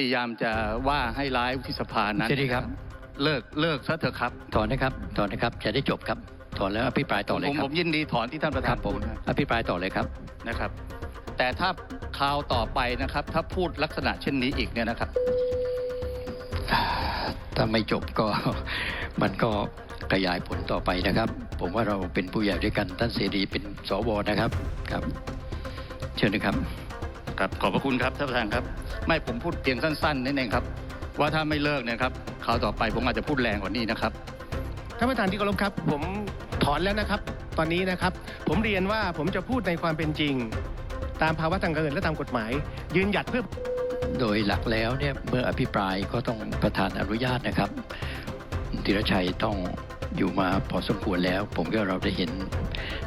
พยายามจะว่าให้ร้ายวุฒิสภานั้นเจดีครับ เลิกเลิกซะเถอะครับ ถอนนะครับ ถอนนะครับ จะได้จบครับ ถอนแล้วอภิปรายต่อเลยผมครัผบมยินดีถอนที่ท่านประคธารันบผมพูดนะอภิปรายต่อเลยครับนะครับ แต่ถ้าคราวต่อไปนะครับ ถ้าพูดลักษณะเช่นนี้อีกเนี่ยนะครับ ถ้าไม่จบก็มันก็ขยายผลต่อไปนะครับ ผมว่าเราเป็นผู้ใหญ่ด้วยกันท่านเสรีเป็นสวนะครับครับ เชิญนะครับ ครับขอบพระคุณครับท่านประธานครับ ไม่ผมพูดเพียงสั้นๆนิดเองครับ ว่าถ้าไม่เลิกเนะครับคราวต่อไปผมอาจจะพูดแรงกว่านี้นะครับท่านประธานที่เคารพครับ ผมถอนแล้วนะครับ ตอนนี้นะครับ ผมเรียนว่าผมจะพูดในความเป็นจริง ตามภาวะทางการเงินและตามกฎหมาย ยืนหยัดเพื่อโดยหลักแล้วเนี่ยเมื่ออภิปรายก็ต้องประธานอนุญาตนะครับธีรชัยต้องอยู่มาพอสมควรแล้ว ผมก็เราได้เห็น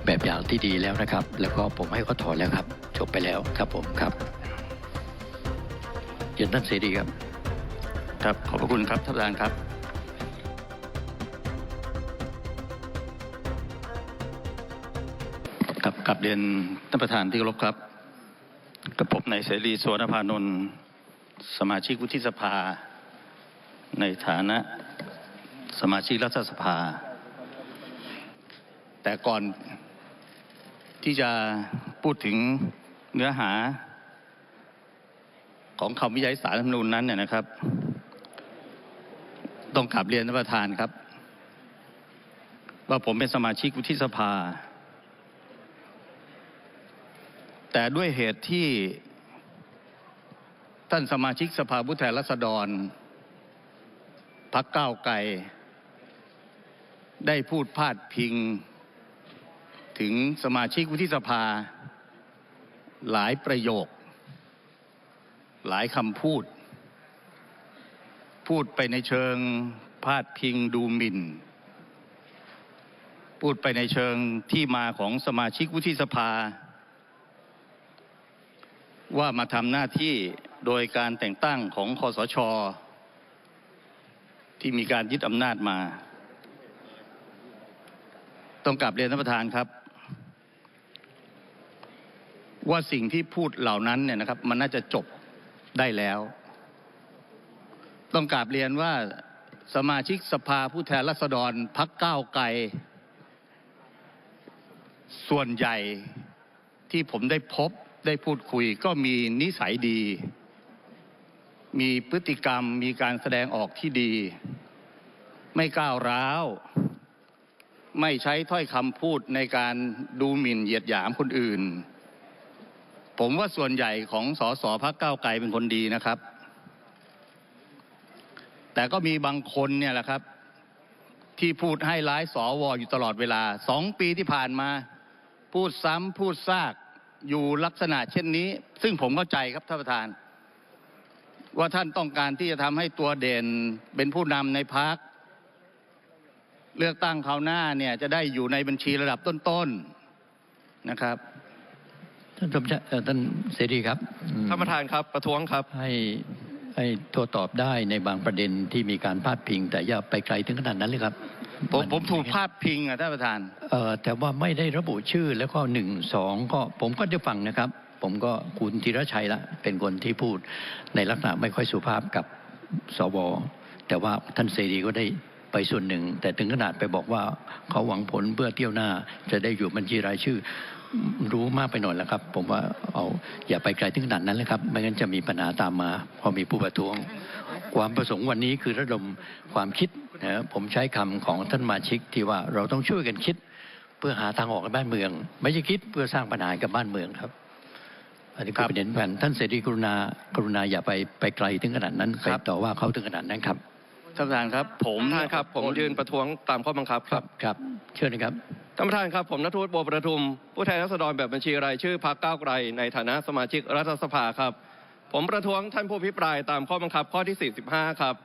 แบบอย่างที่ดีแล้วนะครับ แล้วก็ผมให้เขาถอนแล้วครับ จบไปแล้วครับผมครับเชิญท่านเสรีครับครับ ขอบพระคุณครับท่านประธานครับครับกลับเรียนท่านประธานที่เคารพครับกับผมนายเสรีสวนภานนท์สมาชิกวุฒิสภา ในฐานะสมาชิกรัฐสภา แต่ก่อนที่จะพูดถึงเนื้อหาของคำวิจัยสารรัฐธรรมนูญนั้นเนี่ยนะครับ ต้องกลับเรียนท่านประธานครับ ว่าผมเป็นสมาชิกวุฒิสภา แต่ด้วยเหตุที่ท่านสมาชิกสภาผู้แทนราษฎรพักก้าวไกลได้พูดพาดพิง ถึงสมาชิกวุฒิสภาหลายประโยค หลายคำพูด พูดไปในเชิงพาดพิงดูหมิ่น พูดไปในเชิงที่มาของสมาชิกวุฒิสภา ว่ามาทำหน้าที่โดยการแต่งตั้งของคอสชที่มีการยึดอำนาจมา ต้องกลับเรียนท่านประธานครับ ว่าสิ่งที่พูดเหล่านั้นเนี่ยนะครับมันน่าจะจบได้แล้วต้องกราบเรียนว่าสมาชิกสภาผู้แทนราษฎรพักก้าวไกล ส่วนใหญ่ที่ผมได้พบได้พูดคุยก็มีนิสัยดี มีพฤติกรรมมีการแสดงออกที่ดี ไม่ก้าวร้าว ไม่ใช้ถ้อยคำพูดในการดูหมิ่นเหยียดหยามคนอื่น ผมว่าส่วนใหญ่ของสสพักเก้าไกลเป็นคนดีนะครับ แต่ก็มีบางคนเนี่ยแหละครับ ที่พูดให้ร้ายสวอยู่ตลอดเวลาสองปีที่ผ่านมา พูดซ้ำพูดซากอยู่ลักษณะเช่นนี้ ซึ่งผมเข้าใจครับท่านประธาน ว่าท่านต้องการที่จะทำให้ตัวเด่นเป็นผู้นำในพักเลือกตั้งคราวหน้าเนี่ยจะได้อยู่ในบัญชีระดับต้นๆนะครับ ท่านสมชายเอ่อท่านเสรีครับอืมท่านประธานครับประท้วงครับ ให้ให้โทษตอบได้ในบางประเด็นที่มีการพาดพิง แต่อย่าไปไกลถึงขนาดนั้นเลยครับ ผมนผมถูกพาดพิงอะท่านประธานเอ่อแต่ว่าไม่ได้ระบุชื่อแล้วก็หนึ่งสองก็ผมก็ได้ฟังนะครับ ผมก็คุณธีรชัยละเป็นคนที่พูดในลักษณะไม่ค่อยสุภาพกับสวแต่ว่าท่านเสรีก็ได้ ไปส่วนหนึ่ง แต่ถึงขนาดไปบอกว่าเขาหวังผลเพื่อเที่ยวหน้า จะได้อยู่บัญชีรายชื่อ รู้มากไปหน่อยแล้วครับ ผมว่าเอาอย่าไปไกลถึงขนาดนั้นเลยครับ ไม่งั้นจะมีปัญหาตามมา พอมีผู้ประท้วง ความประสงค์วันนี้คือระดมความคิดนะผมใช้คำของท่านมาชิกที่ว่าเราต้องช่วยกันคิด เพื่อหาทางออกในบ้านเมือง ไม่ใช่คิดเพื่อสร้างปัญหากับบ้านเมืองครับอันนี้ครัคือบประเด็นแผนท่านเสรีกรุณากรุณาอย่าไปไปไกลถึงขนาดนั้นไปครับต่อว่าเขาถึงขนาดนั้นครับ ท่านประธานครับ ผมท่านประธานครับ ผมยืนประท้วงตามข้อบังคับครับครับ เชิญนะครับท่านประธานครับ ผมนัทวุฒิบัวประทุม ผู้แทนราษฎรแบบบัญชีรายชื่อพรรคก้าวไกล ในฐานะสมาชิกรัฐสภาครับ ผมประท้วงท่านผู้พิปรายตามข้อบังคับข้อที่ 45 ครับ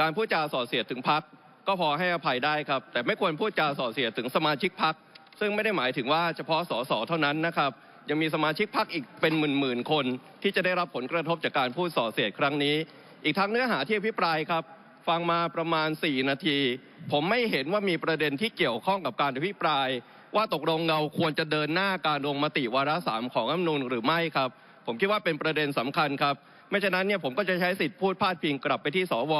การพูดจาส่อเสียดถึงพรรคก็พอให้อภัยได้ครับ แต่ไม่ควรพูดจาส่อเสียดถึงสมาชิกพรรคซึ่งไม่ได้หมายถึงว่าเฉพาะสสเท่านั้นนะครับยังมีสมาชิกพรรคอีกเป็นหมื่นๆคน ที่จะได้รับผลกระทบจากการพูดส่อเสียดครั้งนี้ อีกทั้งเนื้อหาที่อภิปรายครับ ฟังมาประมาณ 4 นาที ผมไม่เห็นว่ามีประเด็นที่เกี่ยวข้องกับการอภิปราย ว่าตกลงเราควรจะเดินหน้าการลงมติวาระสามของรัฐมนูญหรือไม่ครับ ผมคิดว่าเป็นประเด็นสำคัญครับ ไม่ฉะนั้นเนี่ยผมก็จะใช้สิทธิ์พูดพาดพิงกลับไปที่สว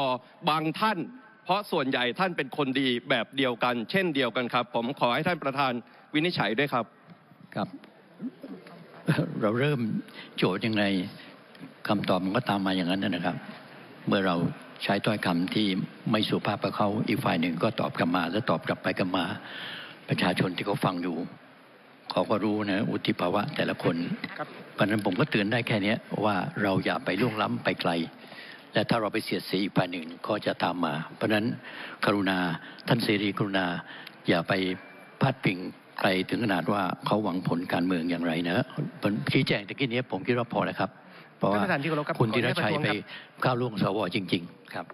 บางท่าน เพราะส่วนใหญ่ท่านเป็นคนดีแบบเดียวกัน เช่นเดียวกันครับ ผมขอให้ท่านประธานวินิจฉัยด้วยครับครับ เราเริ่มโจทย์ยังไงคำตอบมันก็ตามมาอย่างนั้นนะครับ เมื่อเรา ใช้ถ้อยคำที่ไม่สุภาพกับเขาอีกฝ่ายหนึ่งก็ตอบกลับมาแล้วตอบกลับไปกลับมา ประชาชนที่เขาฟังอยู่เขาก็รู้นะอุทิภาวะแต่ละคนครับเพราะฉะนั้นผมก็เตือนได้แค่เนี้ยว่าเราอย่าไปล่วงล้ำไปไกล และถ้าเราไปเสียดสีอีกฝ่ายหนึ่งก็จะตามมา เพราะฉะนั้นกรุณาท่านเสรีกรุณา อย่าไปพาดพิงไกลถึงขนาดว่าเขาหวังผลการเมืองอย่างไรนะผมชี้แจงตะกี้นี้ผมคิดว่าพอแล้วครับ เพราะว่าท่านประธานที่เคารพครับคุณขออธีนุรญาตชัยประท้วงไปครับก้าวล่วงสวจริงๆครับ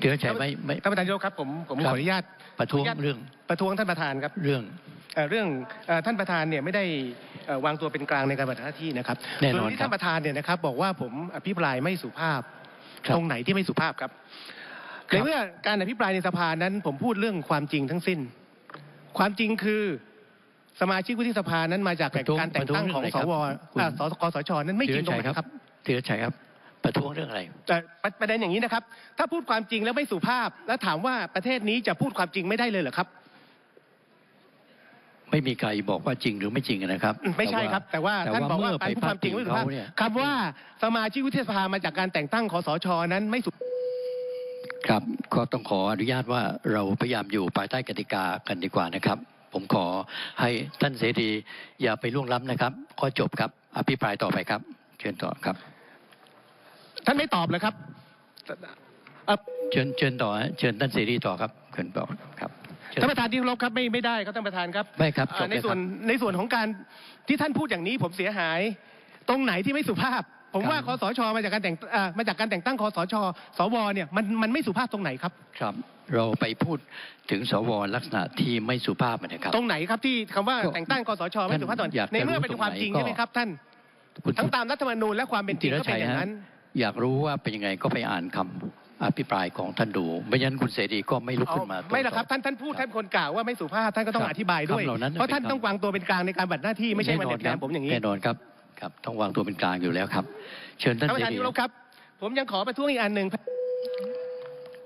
ธีรชัยไม่ไม่ท่านประธานที่เคารพครับผมผมครัขบออนุญาตประท้วงขออนุญาตเรื่องประท้วงท่านประธานครับเรื่องเอ่อเรื่องเอ่อท่านประธานเนี่ยไม่ได้เอ่อวางตัวเป็นกลางในการปฏิบัติหน้าที่นะครับแน่นอนส่วนที่ครับท่านประธานเนี่ยนะครับบอกว่าผมอภิปรายไม่สุภาพครับตรงไหนที่ไม่สุภาพครับครัในบเมื่อการอภิปรายในสภานั้น ผมพูดเรื่องความจริงทั้งสิ้น ความจริงคือสมาชิกวุฒิสภานั้นมาจากประท้วงการแต่งตั้งของประสท้วงวเรื่องอะไรครับอ่าสกสชนั้นไม่จริงตรงไหนธีครับ ธีรชัยครับประท้วงเรื่องอะไรแต่ประประเด็นอย่างนี้นะครับ ถ้าพูดความจริงแล้วไม่สุภาพ แล้วถามว่าประเทศนี้จะพูดความจริงไม่ได้เลยเหรอครับ ไม่มีใครบอกว่าจริงหรือไม่จริงนะครับ ไม่ใช่ครับ แต่ว่าแต่ท่านบอกว่าเมื่การพูดความจริงไม่สุภาพเขาเนี่ยคำว่าสมาชิกวุฒิสภามาจากการแต่งตั้งคสชนั้นไม่สุครับก็ต้องขออนุญาตว่าเราพยายามอยู่ภายใต้กติกากันดีกว่านะครับ ผมขอให้ท่านเสรีอย่าไปล่วงล้ำนะครับ ข้อจบครับ อภิปรายต่อไปครับ เชิญต่อครับ ท่านไม่ตอบเลยครับเอ่อเชิญเชิญต่อฮะเชิญท่านเสรีต่อครับเชิญต่อครับเชิญท่านประธานที่เคารพครับไม่ไม่ได้ครับท่านประธานครับไม่ครับจอ่าบในเลยคส่วรันบในส่วนของการที่ท่านพูดอย่างนี้ผมเสียหาย ตรงไหนที่ไม่สุภาพ ผมว่าครัคบสชมาจากการแต่งอ่ามาจากการแต่งตั้งคสชสวเนี่ยมันมันไม่สุภาพตรงไหนครับครับ เราไปพูดถึงสวลักษณะที่ไม่สุภาพนะครับ ตรงไหนครับที่คำว่าก็แต่งตั้งคสชไม่สุภาพตรงไหนอยากจะในเมื่อรู้เป็นความจริงตรงไหนใช่ไหมครับท่านคุณทั้งตามรัฐธรรมนูญและความเป็นจริธีงรก็เป็ชันยอย่างฮะนั้น อยากรู้ว่าเป็นยังไงก็ไปอ่านคำอภิปรายของท่านดูไม่งั้นคุณเสรีก็ไม่ลุกขึ้นมาไม่หรอกครับท่านท่านพูดท่านคนกล่าวว่าไม่สุภาพท่านก็ต้องครับอธิบายด้วยคำเหล่านั้นเพราะท่านเป็นคำต้องวางตัวเป็นกลางในการบัตรหน้าที่ไม่ใช่มาเด็ดแนมผมอย่างนี้แน่นอนครับครับต้องวางตัวเป็นกลางอยู่แล้วครับ เชิญท่านท่านปเสระธานรีที่เคารพครับ ผมยังขอประท้วงอีกอันหนึ่ง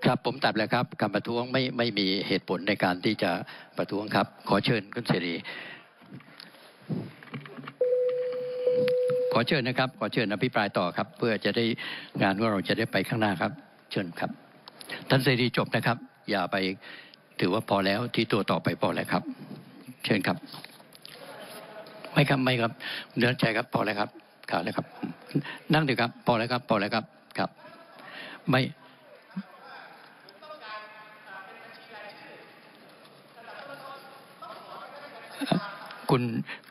ครับผมตัดแล้วครับการประท้วงไม่ไม่มีเหตุผลในการที่จะประท้วงครับ ขอเชิญคุณเสรี ขอ เชิญนะครับ ขอเชิญอภิปรายต่อครับ เพื่อจะได้งานว่าเราจะได้ไปข้างหน้าครับ เชิญครับ ท่านเสรีจบนะครับ อย่าไปถือว่าพอแล้วที่ตัวต่อไปพอแล้วครับ เชิญครับ ไม่ครับไม่ครับเดินใจครับพอแล้วครับขาดแล้วครับ นั่งเถอะครับ พอแล้วครับ พอแล้วครับครับ ไม่คุณ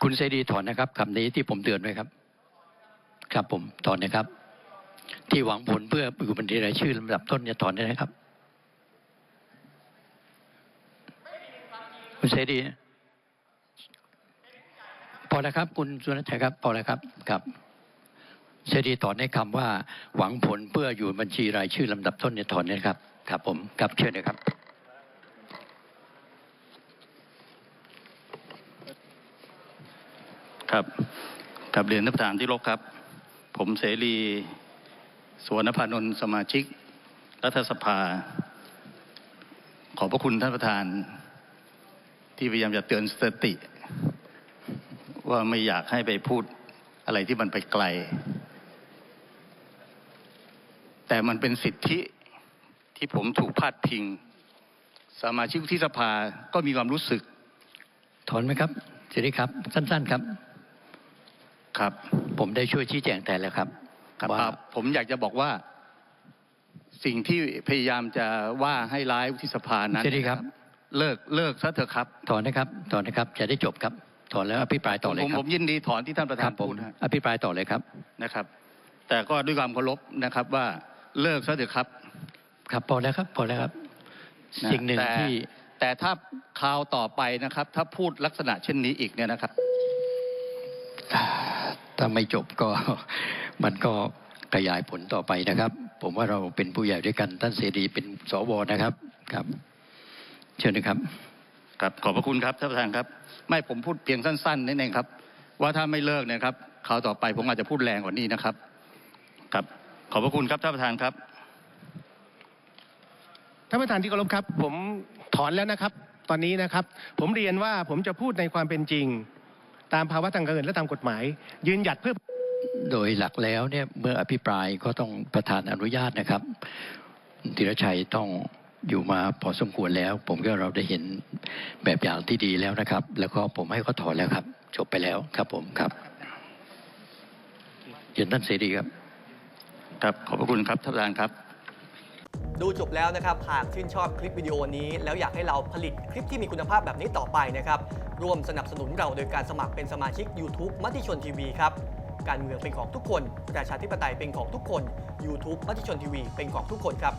คุณเสรีถอนนะครับคำนี้ที่ผมเตือนไว้ครับ ครับผมถอนนะครับ ที่หวังผลเพื่ออยู่บัญชีรายชื่อลำดับต้นจะถอนได้นะครับคุณเสรีพอแล้วครับ คุณสุนันทชัยครับ พอแล้วครับครับเสรีถอนในคำว่า หวังผลเพื่ออยู่บัญชีรายชื่อลำดับต้นเนี่ยถอนนะครับ ครับผมครับเชิญนะครับ ครับกับเรียนท่านประธานที่รบครับ ผมเสรีสวนพานนท์สมาชิก รัฐสภา ขอบพระคุณท่านประธาน ที่พยายามจะเตือนสติ ว่าไม่อยากให้ไปพูดอะไรที่มันไปไกล แต่มันเป็นสิทธิที่ผมถูกพาดพิง สมาชิกที่สภาก็มีความรู้สึก ถอนไหมครับเสรีครับ สั้น ๆครับ ครับ ผมได้ช่วยชี้แจงแต่แล้วครับครับว่าครับผมอยากจะบอกว่าสิ่งที่พยายามจะว่าให้ร้ายวุฒิสภานั้นเสรีครับ เลิกเลิกซะเถอะครับ ถอนนะครับ ถอนนะครับ จะได้จบครับ ถอนแล้วอภิปรายต่อเลยผมครัผบมยินดีถอนที่ท่านประคธารันบผมพูดฮะอภิปรายต่อเลยครับนะครับ แต่ก็ด้วยความเคารพนะครับว่าเลิกซะเถอะครับ ครับพอแล้วครับพอแล้วครับนะสิ่งหนึ่งแต่ที่แต่ถ้าคราวต่อไปนะครับ ถ้าพูดลักษณะเช่นนี้อีกเนี่ยนะครับ ถ้าไม่จบก็มันก็ขยายผลต่อไปนะครับ ผมว่าเราเป็นผู้ใหญ่ด้วยกันท่านเสรีเป็นสวนะครับครับ เชิญนะครับครับขอบพระคุณครับท่านประธานครับ ไม่ผมพูดเพียงสั้นๆนิดเองครับ ว่าถ้าไม่เลิกเนยครับคราวต่อไปผมอาจจะพูดแรงกว่านี้นะครับ ครับ ขอบพระคุณครับท่านประธานครับท่านประธานที่เคารพครับ ผมถอนแล้วนะครับ ตอนนี้นะครับ ผมเรียนว่าผมจะพูดในความเป็นจริง ตามภาวะทางการเงินและตามกฎหมายยืนหยัดเพื่อโดยหลักแล้วเนี่ยเมื่ออภิปรายก็ต้องประธานอนุญาตนะครับธีรชัยต้องอยู่มาพอสมควรแล้ว ผมก็เราได้เห็นแบบอย่างที่ดีแล้วนะครับ แล้วก็ผมให้เขาถอนแล้วครับ จบไปแล้วครับผมครับเห็นท่านเสรีครับ ครับขอบพระคุณครับท่านประธานครับ ดูจบแล้วนะครับ หากชื่นชอบคลิปวิดีโอนี้ แล้วอยากให้เราผลิตคลิปที่มีคุณภาพแบบนี้ต่อไปนะครับ ร่วมสนับสนุนเราโดยการสมัครเป็นสมาชิก YouTube มติชนทีวีครับ การเมืองเป็นของทุกคน ประชาธิปไตยเป็นของทุกคน YouTube มติชนทีวีเป็นของทุกคนครับ